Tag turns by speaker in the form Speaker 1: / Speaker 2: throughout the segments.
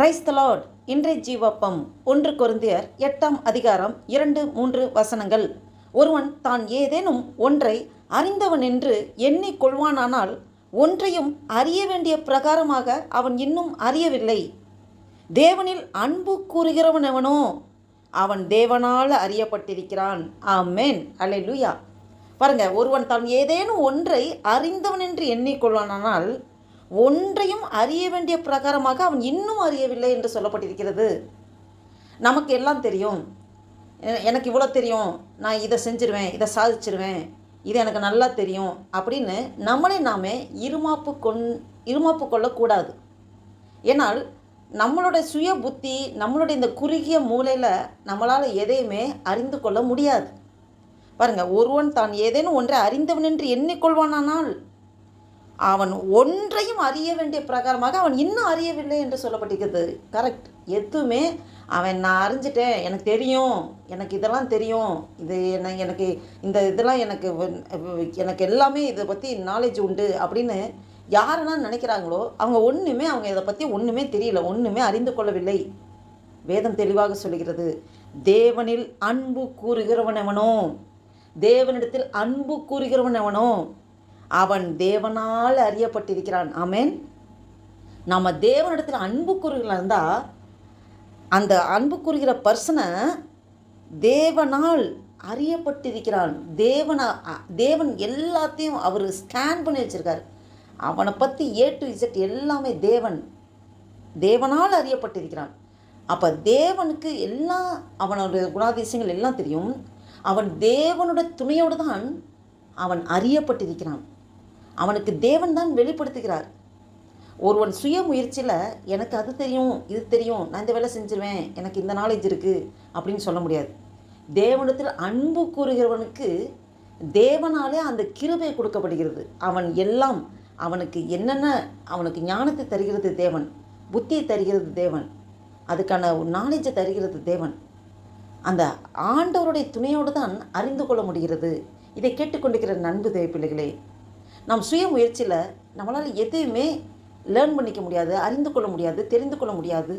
Speaker 1: Price Lord இன்றைய ஜீவப்பம் ஒன்று குருந்தியர் எட்டாம் அதிகாரம் இரண்டு மூன்று வசனங்கள். ஒருவன் தான் ஏதேனும் ஒன்றை அறிந்தவன் என்று எண்ணிக் கொள்வானானால் ஒன்றையும் அறிய வேண்டிய பிரகாரமாக அவன் இன்னும் அறியவில்லை. தேவனில் அன்பு கூறுகிறவன் எவனோ அவன் தேவனால் அறியப்பட்டிருக்கிறான். ஆமேன். அலை லூயா பாருங்க ஒருவன் தான் ஏதேனும் ஒன்றை அறிந்தவன் என்று எண்ணிக்கொள்வானானால் ஒன்றையும் அறிய வேண்டிய பிரகாரமாக அவன் இன்னும் அறியவில்லை என்று சொல்லப்பட்டிருக்கிறது. நமக்கு எல்லாம் தெரியும். எனக்கு இவ்வளோ தெரியும். நான் இதை செஞ்சிருவேன் இதை சாதிச்சிருவேன் இது எனக்கு நல்லா தெரியும் அப்படின்னு நம்மளே நாமே இருமாப்பு கொண் இருமாப்பு கொள்ளக்கூடாது. ஏன்னால் நம்மளுடைய சுய புத்தி நம்மளுடைய இந்த குறுகிய மூலையில் நம்மளால் எதையுமே அறிந்து கொள்ள முடியாது. பாருங்கள் ஒருவன் தான் ஏதேனும் ஒன்றை அறிந்தவன் என்று எண்ணிக்கொள்வானானால் அவன் ஒன்றையும் அறிய வேண்டிய பிரகாரமாக அவன் இன்னும் அறியவில்லை என்று சொல்லப்பட்டிருக்கிறது. கரெக்ட் எதுவுமே அவன் நான் அறிஞ்சிட்டேன் எனக்கு தெரியும் எனக்கு இதெல்லாம் தெரியும் இது என்ன எனக்கு இந்த இதெல்லாம் எனக்கு எனக்கு எல்லாமே இதை பற்றி நாலேஜ் உண்டு அப்படின்னு யாரெல்லாம் நினைக்கிறாங்களோ அவங்க ஒன்றுமே அவங்க இதை பற்றி ஒன்றுமே தெரியல ஒன்றுமே அறிந்து கொள்ளவில்லை. வேதம் தெளிவாக சொல்கிறது தேவனில் அன்பு கூறுகிறவன் எவனோ தேவனிடத்தில் அன்பு கூறுகிறவன் எவனோ அவன் தேவனால் அறியப்பட்டிருக்கிறான். ஆமென். நம்ம தேவனிடத்தில் அன்பு கூறுகிறா இருந்தால் அந்த அன்பு கூறுகிற பர்சனை தேவனால் அறியப்பட்டிருக்கிறான். தேவனை தேவன் எல்லாத்தையும் அவர் ஸ்கேன் பண்ணி வச்சிருக்காரு. அவனை பற்றி ஏ டு இசட் எல்லாமே தேவன் தேவனால் அறியப்பட்டிருக்கிறான். அப்போ தேவனுக்கு எல்லாம் அவனுடைய குணாதிசயங்கள் எல்லாம் தெரியும். அவன் தேவனோட துணையோடு தான் அவன் அறியப்பட்டிருக்கிறான். அவனுக்கு தேவன் தான் வெளிப்படுத்துகிறார். ஒருவன் சுய முயற்சியில் எனக்கு அது தெரியும் இது தெரியும் நான் இந்த வேலை செஞ்சுருவேன் எனக்கு இந்த நாலேஜ் இருக்குது அப்படின்னு சொல்ல முடியாது. தேவனத்தில் அன்பு கூறுகிறவனுக்கு தேவனாலே அந்த கிருபை கொடுக்கப்படுகிறது. அவன் எல்லாம் அவனுக்கு என்னென்ன அவனுக்கு ஞானத்தை தருகிறது தேவன் புத்தியை தருகிறது தேவன் அதுக்கான நாலேஜை தருகிறது தேவன். அந்த ஆண்டவருடைய துணையோடு தான் அறிந்து கொள்ள முடிகிறது. இதை கேட்டுக்கொண்டிருக்கிற நண்பு தேவ பிள்ளைகளே நாம் சுய முயற்சியில் நம்மளால் எதையுமே லேர்ன் பண்ணிக்க முடியாது அறிந்து கொள்ள முடியாது தெரிந்து கொள்ள முடியாது.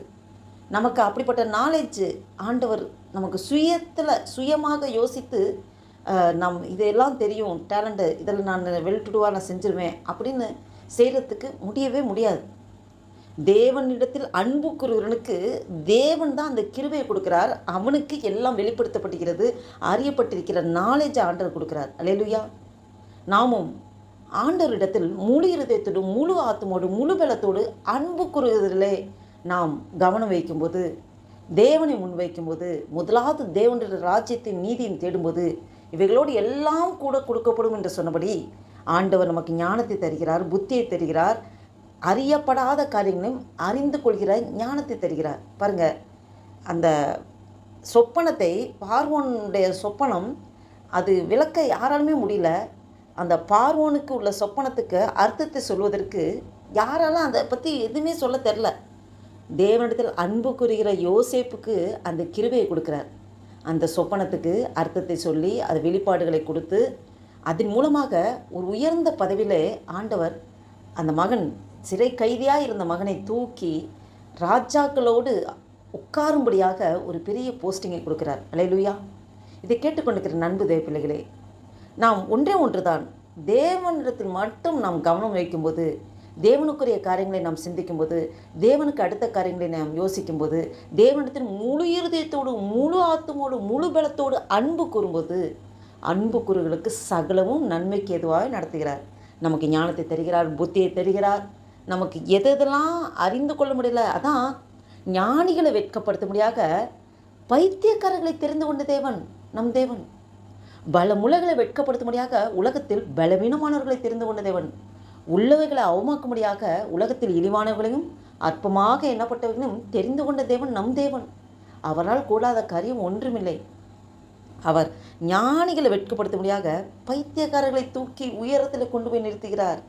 Speaker 1: நமக்கு அப்படிப்பட்ட நாலேஜ் ஆண்டவர் நமக்கு சுயத்தில் சுயமாக யோசித்து நம் இதெல்லாம் தெரியும் டேலண்ட்டு இதில் நான் வெல் நான் செஞ்சிருவேன் அப்படின்னு செய்கிறதுக்கு முடியவே முடியாது. தேவனிடத்தில் அன்பு கூறுகிறவனுக்கு தேவன் தான் அந்த கிருவையை கொடுக்குறார். அவனுக்கு எல்லாம் வெளிப்படுத்தப்படுகிறது அறியப்பட்டிருக்கிற நாலேஜ் ஆண்டவர் கொடுக்குறார். அலையலுயா நாமும் ஆண்டவரிடத்தில் முழு இருதயத்தோடு முழு ஆத்மோடு முழு பலத்தோடு அன்பு கூறுவதிலே நாம் கவனம் வைக்கும்போது தேவனை முன்வைக்கும்போது முதலாவது தேவனுடைய ராஜ்யத்தின் நீதியும் தேடும்போது இவைகளோடு எல்லாம் கூட கொடுக்கப்படும் என்று சொன்னபடி ஆண்டவர் நமக்கு ஞானத்தை தருகிறார் புத்தியை தருகிறார் அறியப்படாத காரியங்களையும் அறிந்து கொள்கிற ஞானத்தை தருகிறார். பாருங்க அந்த சொப்பனத்தை பார்வோனுடைய சொப்பனம் அது விளக்க யாராலுமே முடியல. அந்த பார்வோனுக்கு உள்ள சொப்பனத்துக்கு அர்த்தத்தை சொல்வதற்கு யாராலும் அதை பற்றி எதுவுமே சொல்ல தெரில. தேவனிடத்தில் அன்பு கூறுகிற யோசேப்புக்கு அந்த கிருபையை கொடுக்குறார். அந்த சொப்பனத்துக்கு அர்த்தத்தை சொல்லி அது வெளிப்பாடுகளை கொடுத்து அதன் மூலமாக ஒரு உயர்ந்த பதவியிலே ஆண்டவர் அந்த மகன் சிறை கைதியாக இருந்த மகனை தூக்கி ராஜாக்களோடு உட்காரும்படியாக ஒரு பெரிய போஸ்டிங்கை கொடுக்குறார். அலையலுயா இதை கேட்டுக்கொண்டிருக்கிற நண்பு தேவ பிள்ளைகளே நாம் ஒன்றே ஒன்றுதான். தேவனிடத்தில் மட்டும் நாம் கவனம் வைக்கும்போது தேவனுக்குரிய காரியங்களை நாம் சிந்திக்கும்போது தேவனுக்கு அடுத்த காரியங்களை நாம் யோசிக்கும்போது தேவனிடத்தில் முழு இருதயத்தோடு முழு ஆத்துமோடு முழு பலத்தோடு அன்பு கூறும்போது அன்பு கூறுகளுக்கு சகலமும் நன்மைக்கு எதுவாக நடத்துகிறார். நமக்கு ஞானத்தை தருகிறார் புத்தியை தருகிறார். நமக்கு எது எதெல்லாம் அறிந்து கொள்ள முடியல அதான் ஞானிகளை வெட்கப்படுத்தும்படியாக பைத்தியக்காரர்களை தெரிந்து கொண்ட தேவன் நம் தேவன். பலமுலகளை வெட்கப்படுத்தும்படியாக உலகத்தில் பலவீனமானவர்களை தெரிந்து கொண்ட தேவன். உள்ளவைகளை அவமாக்கும்படியாக உலகத்தில் இழிவானவர்களையும் அற்பமாக எண்ணப்பட்டவர்களையும் தெரிந்து கொண்ட தேவன் நம் தேவன். அவரால் கூடாத காரியம் ஒன்றுமில்லை. அவர் ஞானிகளை வெட்கப்படுத்தும்படியாக பைத்தியக்காரர்களை தூக்கி உயரத்தில் கொண்டு போய் நிறுத்துகிறார்.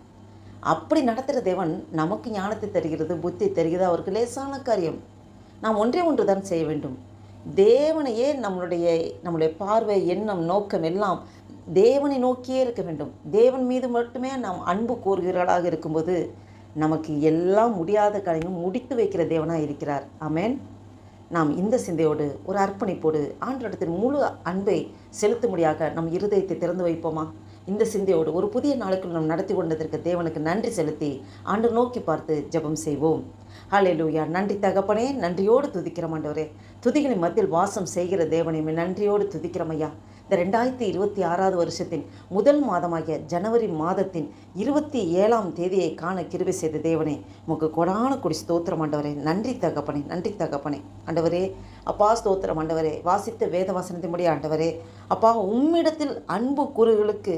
Speaker 1: அப்படி நடத்துகிற தேவன் நமக்கு ஞானத்தை தருகிறது புத்தி தருகிறது. அவருக்கு லேசான காரியம். நாம் ஒன்றே ஒன்று தான் செய்ய வேண்டும். தேவனையே நம்மளுடைய நம்முடைய பார்வை எண்ணம் நோக்கம் எல்லாம் தேவனை நோக்கியே இருக்க வேண்டும். தேவன் மீது மட்டுமே நாம் அன்பு கூறுகிறவர்களாக இருக்கும்போது நமக்கு எல்லாம் முடியாத காரியங்களும் முடித்து வைக்கிற தேவனாக இருக்கிறார். அமேன் நாம் இந்த சிந்தையோடு ஒரு அர்ப்பணிப்போடு ஆண்டவரிடத்தில் முழு அன்பை செலுத்தும்படியாக நம் இருதயத்தை திறந்து வைப்போமா? இந்த சிந்தையோடு ஒரு புதிய நாளுக்குள் நாம் நடத்தி கொண்டதற்கு தேவனுக்கு நன்றி செலுத்தி ஆண்டு நோக்கி பார்த்து ஜெபம் செய்வோம். ஹalleluya நன்றி தகப்பனே நன்றியோடு துதிக்கிறோம் ஆண்டவரே. துதிகளின் மத்தியில் வாசம் செய்கிற தேவனையுமே நன்றியோடு துதிக்கிறோம் ஐயா. இந்த ரெண்டாயிரத்தி இருபத்தி ஆறாவது வருஷத்தின் முதல் மாதமாகிய ஜனவரி மாதத்தின் இருபத்தி ஏழாம் தேதியை காண கிருபை செய்த தேவனே உமக்கு கொடான குடி ஸ்தோத்திரம் ஆண்டவரே. நன்றி தகப்பனே நன்றி தகப்பனே. ஆண்டவரே அப்பா ஸ்தோத்திரம் ஆண்டவரே. வாசித்த வேத வசனத்தின்படி ஆண்டவரே அப்பா உம்மிடத்தில் அன்பு கூறுகளுக்கு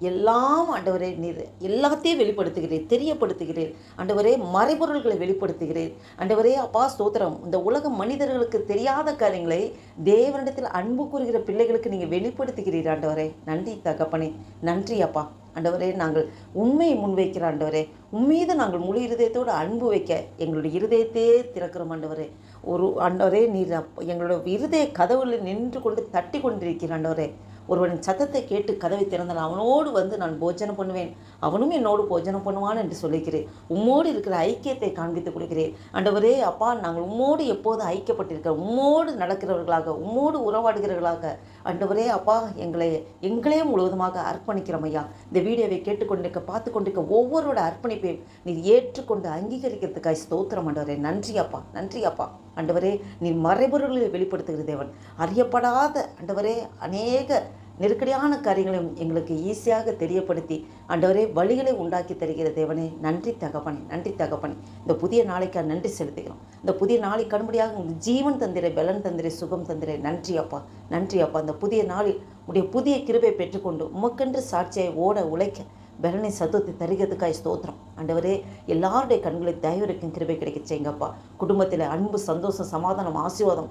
Speaker 1: எல்லாம் ஆண்டவரே நீர் எல்லாத்தையும் வெளிப்படுத்துகிறீர் தெரியப்படுத்துகிறீர். ஆண்டவரே மறைபொருள்களை வெளிப்படுத்துகிறீர். ஆண்டவரே அப்பா ஸ்தோத்திரம். இந்த உலக மனிதர்களுக்கு தெரியாத காரியங்களை தேவனிடத்தில் அன்பு கூறுகிற பிள்ளைகளுக்கு நீங்கள் வெளிப்படுத்துகிறீர் ஆண்டவரே. நன்றி தகப்பனே. நன்றி அப்பா. ஆண்டவரே நாங்கள் உண்மையை முன்வைக்கிற ஆண்டவரே. உம்மீது நாங்கள் முழு இருதயத்தோடு அன்பு வைக்க எங்களுடைய இருதயத்தையே திறக்கிறோம் ஆண்டவரே. ஒரு ஆண்டவரே நீர் எங்களோட இருதய கதவுகளில் நின்று கொண்டு தட்டி கொண்டிருக்கிற ஆண்டவரே. ஒருவனின் சத்தத்தை கேட்டு கதவை திறந்தான் அவனோடு வந்து நான் போஜனம் பண்ணுவேன். அவனும் என்னோடு போஜனம் பண்ணுவான் என்று சொல்லிக்கிறேன் உம்மோடு இருக்கிற ஐக்கியத்தை காண்பித்துக் கொடுக்கிறேன் ஆண்டவரே அப்பா நாங்கள் உம்மோடு எப்போது ஐக்கியப்பட்டிருக்கிறோம் உம்மோடு நடக்கிறவர்களாக உம்மோடு உறவாடுகிறவர்களாக ஆண்டவரே அப்பா எங்களை எங்களே முழுவதுமாக அர்ப்பணிக்கிறோம் ஐயா. இந்த வீடியோவை கேட்டுக்கொண்டிருக்க பார்த்து கொண்டிருக்க ஒவ்வொருவரோட அர்ப்பணிப்பையும் நீர் ஏற்றுக்கொண்டு அங்கீகரிக்கிறதுக்காய் ஸ்தோத்திரம் ஆண்டவரே. நன்றி அப்பா. நன்றி அப்பா. ஆண்டவரே நீர் மறைபொருள்களை வெளிப்படுத்துகிற தேவன். அறியப்படாத ஆண்டவரே அநேக நெருக்கடியான காரியங்களையும் எங்களுக்கு ஈஸியாக தெரியப்படுத்தி ஆண்டவரே வழிகளை உண்டாக்கி தருகிற தேவனே நன்றி தகப்பனே நன்றி தகப்பனே. இந்த புதிய நாளைக்காக நன்றி செலுத்துகிறோம். இந்த புதிய நாளை கண்படியாக உங்களுக்கு ஜீவன் தந்திரை பலன் தந்திரை சுகம் தந்திரை. நன்றி அப்பா நன்றி அப்பா. இந்த புதிய நாளில் உடைய புதிய கிருபை பெற்றுக்கொண்டு உமக்கென்று சாட்சியை ஓட உழைக்க பரணி சதுர்த்தி தருகிறதுக்காய் ஸ்தோத்திரம். ஆண்டவரே எல்லாருடைய கண்களை தயவிருக்கும் கிருபை கிடைக்க செய்யுங்கப்பா குடும்பத்தில் அன்பு சந்தோஷம் சமாதானம் ஆசீர்வாதம்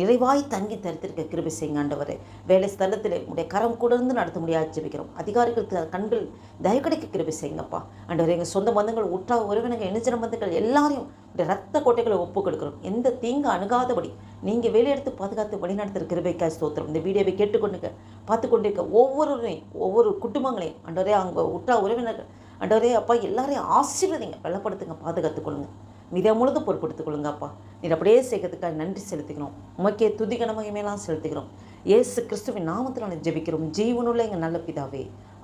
Speaker 1: நிறைவாய் தங்கி தரித்திருக்க கிருபை செய்யுங்க ஆண்டவரே. வேலை ஸ்தலத்தில் உடைய கரம் கூடர்ந்து நடத்த முடியாது ஜெபிக்கிறோம் அதிகாரிகளுக்கு கண்கள் தயவு கிடைக்க கிருபை செய்யுங்கப்பா. ஆண்டவரே எங்கள் சொந்த பந்தங்கள் உற்றாக உறவினர்கள் இணைச்சின பந்தங்கள் எல்லாரையும் உடைய ரத்த கோட்டைகளை ஒப்பு கொடுக்கிறோம் எந்த தீங்கு அணுகாதபடி நீங்கள் வேலையெடுத்து பாதுகாத்து வழிநடத்துகிற கிருபைக்காய் ஸ்தோத்திரம். இந்த வீடியோவை கேட்டுக்கொண்டுக்க பார்த்து கொண்டிருக்க ஒவ்வொருவரையும் ஒவ்வொரு குடும்பங்களையும் ஆண்டவரே அவங்க உற்றா உறவினர்கள் ஆண்டவரே அப்பா எல்லாரையும் ஆசீர்வதிங்க. வெள்ளப்படுத்துங்க பாதுகாத்து கொள்ளுங்க. மித முழுது பொறுப்படுத்திக் கொள்ளுங்க அப்பா. நீர் அப்படியே செய்கிறதுக்காக நன்றி செலுத்திக்கிறோம் உமக்கே துதிகன மகிமையெல்லாம் செலுத்துகிறோம். இயேசு கிறிஸ்துவின் நாமத்தில் ஜெபிக்கிறோம். ஜீவனுள்ள எங்கள் நல்ல பிதாவே.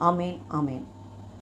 Speaker 1: ஆமேன் ஆமேன்.